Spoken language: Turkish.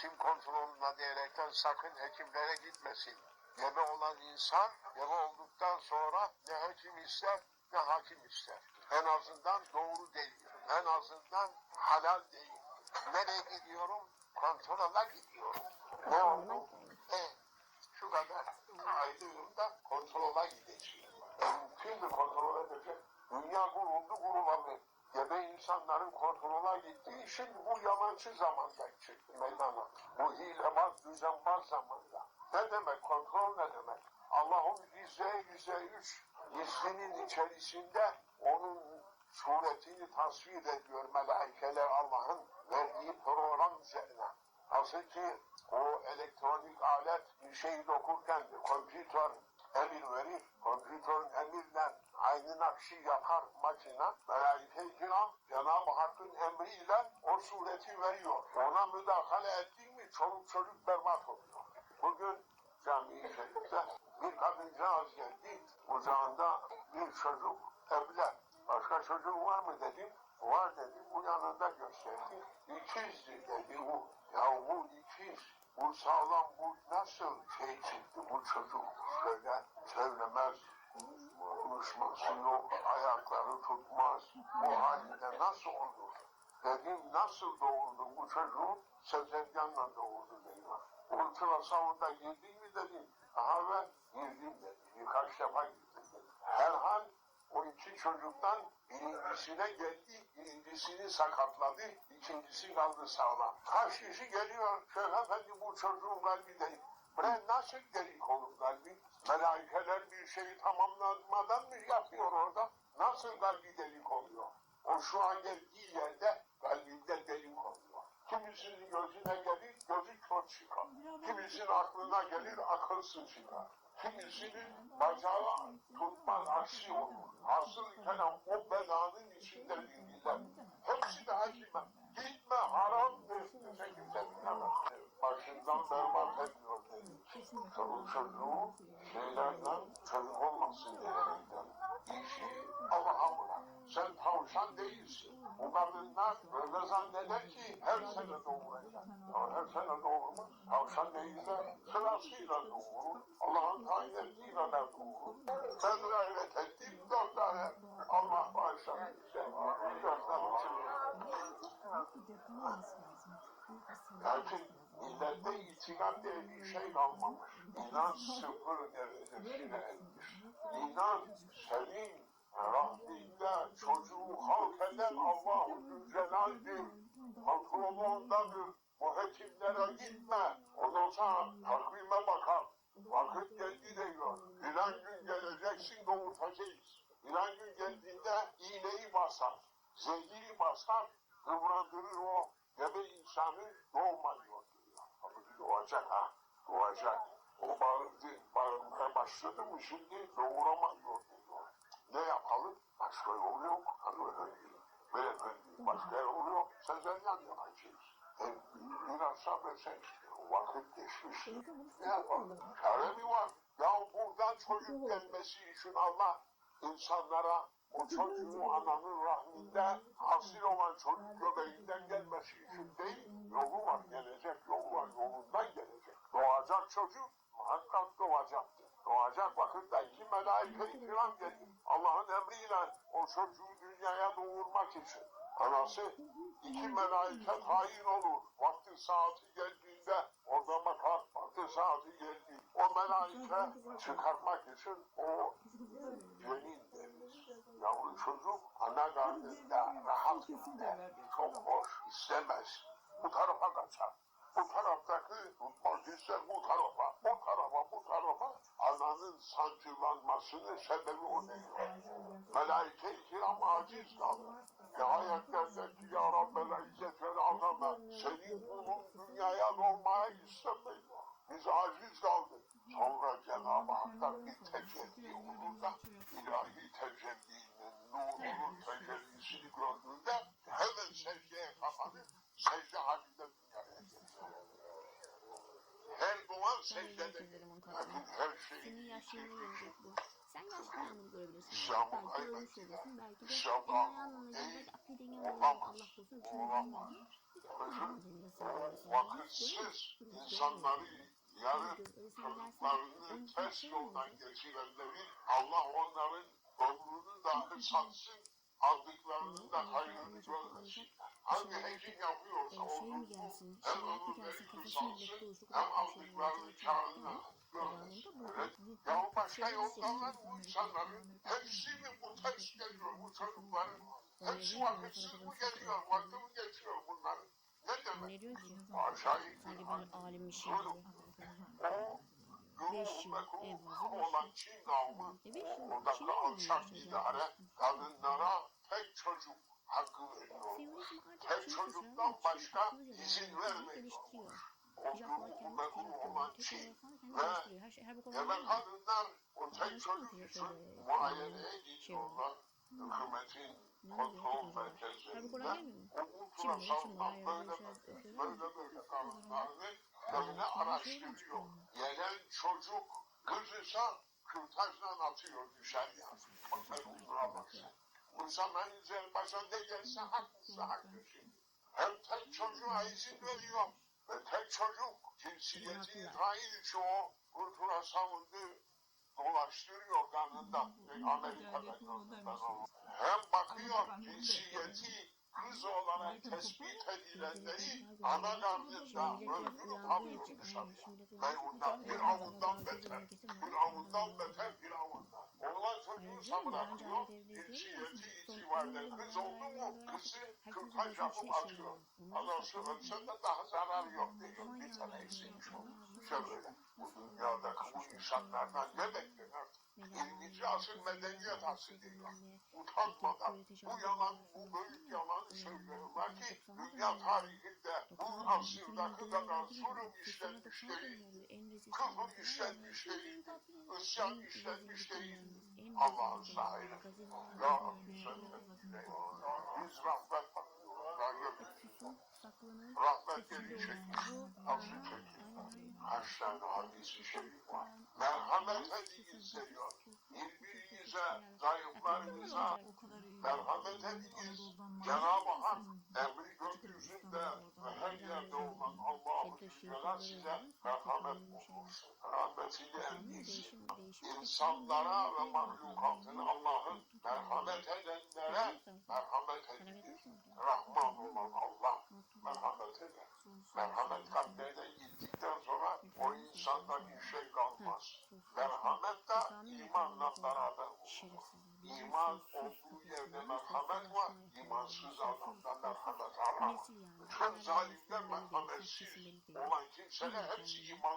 hekim kontrolüne diyerekten sakın hekimlere gitmesin. Gebe olan insan gebe olduktan sonra ne hekim ister ne hakim ister. En azından doğru değil. En azından halal değil. Nereye gidiyorum? Kontrola gidiyorum. Ne oldu? E, şu kadar aylığında kontrola gideceğim. E, mümkün mü kontrol edecek? Dünya kuruldu kurulalı. Gebe insanların kontrola gittiği için bu yalancı zamanda çıktı meydana. Bu hilebaz, düzenbaz zamanda. Ne demek kontrol ne demek? Allah'ın yüzde yüzde üç isminin içerisinde onun suretini tasvir ediyor melaikeler Allah'ın verdiği program üzerine. Nasıl ki o elektronik alet bir şeyi dokurken kompütör emir verir. Kompütörün emirle aynı nakşi yapar makine. Melaike-i kiram Cenab-ı Hakk'ın emriyle o sureti veriyor. Ona müdahale ettin mi çoluk çocuk berbat oluyor. Bugün cami-i bir kadıncağız geldi. Kucağında bir çocuk evlen. Çocuğun var mı dedim. Var dedi. Bu yanında gösterdi. İkizdi dedi bu. Ya bu ikiz. Bu sağlam bu nasıl şey çıktı bu çocuk şöyle söylemez. Konuşması yok, ayakları tutmaz. Bu halinde nasıl olur? Dedim nasıl doğurdu bu çocuğu? Sezeryanla doğurdu dedi. Ultrasavunda girdin mi dedim. Aha ben girdim dedi. Birkaç defa gittim dedi. Herhal o iki çocuktan birincisine geldi, birincisini sakatladı, ikincisi kaldı sağlam. Kaç kişi geliyor, Şeyh Efendi bu çocuğun kalbi değil. Bre nasıl delik olur kalbi? Melaikeler bir şeyi tamamlanmadan mı yapıyor orada? Nasıl kalbi delik oluyor? O şu an geldiği yerde kalbinde delik oluyor. Kimisinin gözüne gelir, gözü kör çıkar. Kimisinin aklına gelir, akılsız çıkar. Kimisinin bacağı tutmaz, aksi olur. Asıl kelam o belanın içinde bilgiler. Hepsi de hakime. Gitme haramdır. Sen kimse bilemez. Başından berbat ediyor. Çoluk çocuğu tavşan değilsin. Bu kadınlar öyle zanneder ki her sene doğuracak. Her sene doğurmaz. Tavşan değil de sırasıyla doğurur. Allah'ın tayin ettiğiyle de doğurur. Ben gayret ettim dört tane Allah bağışlar. Dört tane Lakin millette itikad diye bir şey kalmamış. İnan sıfır derecesine ermiş. İnan senin rahminde çocuğu halk eden Allah-u Zülcelal'dir. Kontrolü ondadır. Bu hekimlere gitme. Ondan sonra takvime bakar. Vakit geldi diyor. Filan gün geleceksin doğurtacağız. Filan gün geldiğinde iğneyi basar. Zehiri basar. Kıvrandırır o gebe insanı doğmuyor diyor. Halbuki doğacak ha. Doğacak. O bağırdı, bağırmaya başladı mı şimdi doğuramıyor diyor. Ne yapalım? Başka yol yok. Hanımefendi. Beyefendi. Başka yol yok. Sezeryan yapacağız. E, biraz sabretsen işte. Vakit geçmiş. Ne yapalım? Çare mi var? Ya buradan çocuk gelmesi için Allah insanlara o çocuğun ananın rahminde hasil olan çocuk göbeğinden gelmesi için değil, yolu var, gelecek yolu var, yolundan gelecek. Doğacak çocuk muhakkak doğacaktır. Doğacak vakitte iki melaike ikram gelir. Allah'ın emriyle o çocuğu dünyaya doğurmak için. Anası iki melaike tayin olur. Vakti saati geldiğinde orada bakar. Vakti saati geldi. O melaike çıkartmak için o cenin deriz. Yavru çocuk ana karnında rahat gider. Çok hoş istemez. Bu tarafa kaçar. Bu taraftaki tutmak ister bu tarafa, bu tarafa, bu tarafa. Ananın sancılanmasının sebebi o değil. Melaike-i kiram aciz kalır. Nihayet derler ki ya Rabbel İzzet ve Azame senin kulun dünyaya doğmaya istemiyor. Biz aciz kaldık. Sonra Cenab-ı Hak'tan bir tecelli olur da ilahi tecellinin nurunun tecellisini gördüğünde hemen secdeye kapanır, secde halinde dünyaya gelir. Senin yaşını iki yenecek bu. Sen yaşlıken bunu görebilirsin. Belki ölmüş olursun. Belki de akli olur. olamaz. Allah korusun. Bir de görürsün. vakitsiz insanları sen çocuklarını ters onun yoldan geçirenleri Allah onların ömrünü dahi satsın, aldıklarının da hayrını görmesin. Hangi hekim yapıyorsa şey o mi gelsin, şikayet mi gelsin, kafasını bir şey görmesin. bu- Evet. bu- Ya başka şey yoldan bu insanların hepsinin bu ters geliyor bu çocukların. Hepsi vakitsiz mi geliyor, vakti mi geçiyor bunların? Ne demek? Ne diyor ki? Aşağı Sanki böyle alimmiş Oğlum, gibi. o Beş ruhu yıl, mekruh en fazla beş olan. Çin kavmi oradaki alçak idare kadınlara tek çocuk hakkı veriyor. Çin çocuktan başka izin vermiyor. geliştiriyor. O Japonlar ruhu kendi mekruh çıkartıyor. olan ve. Her şey, her konuda Gebe kadınlar o tek çocuk için muayeneye gidiyorlar. Hükümetin kontrol merkezlerinde ultrasandan böyle böyle böyle kadınlarını böyle araştırıyor. Gelen çocuk kızıysa kürtajla atıyor dışarıya. Bakın duramazsın. Bu zaman üzerine başa ne gelse haklısın haklısın. Hem tek çocuğa izin veriyor. Ve tek çocuk cinsiyeti için o kurtula savundu dolaştırıyor karnında. Ve Amerika'da karnında. Hem bakıyor cinsiyeti kız olarak tespit edilenleri ana karnında öldürüp alıyor dışarıya. Ve ondan bir avundan beter, bir avundan beter bir avundan. Oğlan çocuğu bırakıyor, cinsiyeti itibariyle kız oldu mu? Kızı kırkaç yapıp atıyor. Anası ölse de daha zararı yok diyor. Bir tane eksikmiş o. İşte böyle. Bu dünyadaki bu insanlardan ne beklenir? 20. asır medeniyet asrı diyor. Utanmadan bu yalan, bu büyük yalanı söylüyorlar ki dünya tarihinde bu asırdaki kadar zulüm işlenmiş değil, küfür işlenmiş değil, isyan işlenmiş değil. Allah'ın sahibi. Ya Rabbi sen biz rahmet rahmet Nasıl çekiyor? Kaç tane hadisi şerif var. Merhamet edin seviyor. Birbirinize, zayıflarınıza merhamet ediniz. Cenab-ı Hak emri gökyüzünde ve her yerde olan Allahu Zülcelal size merhamet bulursun. Rahmetiyle emnisin. İnsanlara ve mahlukatına Allah'ın merhamet edenlere merhamet ediniz. Rahman olan Allah merhamet eder. Merhamet kalplerine gittikten sonra o insanda bir şey kalmaz. Merhamet de imanla beraber olur. İman olduğu yerde merhamet var, imansız adamda merhamet aramaz. Bütün zalimler merhametsiz olan kimseler hepsi imansız.